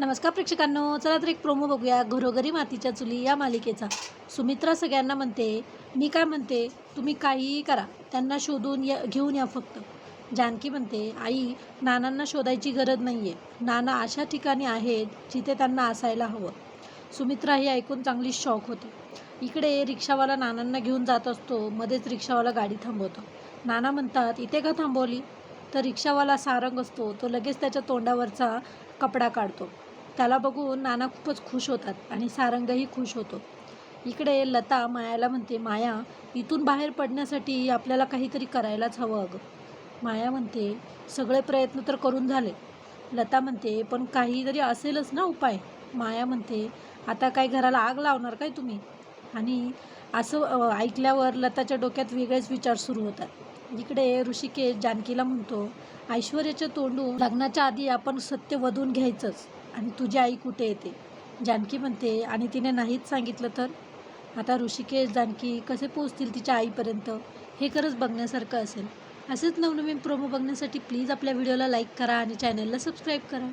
नमस्कार प्रेक्षकांनो चला तर एक प्रोमो बघूया. घरोघरी मातीच्या चुली या मालिकेचा. सुमित्रा सगळ्यांना म्हणते मी काय म्हणते तुम्ही काहीही करा त्यांना शोधून या घेऊन या फक्त. जानकी म्हणते आई नानांना शोधायची गरज नाही आहे नाना अशा ठिकाणी आहेत जिथे त्यांना असायला हवं. सुमित्रा हे ऐकून चांगली शॉक होते. इकडे रिक्षावाला नानांना घेऊन जात असतो मध्येच रिक्षावाला गाडी थांबवतो. नाना म्हणतात इथे का थांबवली? तर रिक्षावाला सारंग असतो तो लगेच त्याच्या तोंडावरचा कपडा काढतो. त्याला बघून नाना खूपच खुश होतात आणि सारंगही खुश होतो. इकडे लता मायाला म्हणते माया इथून बाहेर पडण्यासाठी आपल्याला काहीतरी करायलाच हवं अगं. माया म्हणते सगळे प्रयत्न तर करून झाले. लता म्हणते पण काहीतरी असेलच ना उपाय. माया म्हणते आता काय घराला आग लावणार काय तुम्ही? आणि असं ऐकल्यावर लताच्या डोक्यात वेगळेच विचार सुरू होतात. इकडे ऋषिकेश जानकीला म्हणतो ऐश्वर्याच्या तोंडून लग्नाच्या आधी आपण सत्य वधून घ्यायचंच. आणि तुझी आई कुठे येते जानकी म्हणते आणि तिने नाहीच सांगितलं तर? आता ऋषिकेश जानकी कसे पोचतील तिच्या आईपर्यंत? हे खरंच बघण्यासारखं असेल. असेच नवनवीन प्रोमो बघण्यासाठी प्लीज आपल्या व्हिडिओला लाईक करा आणि चॅनलला सबस्क्राईब करा.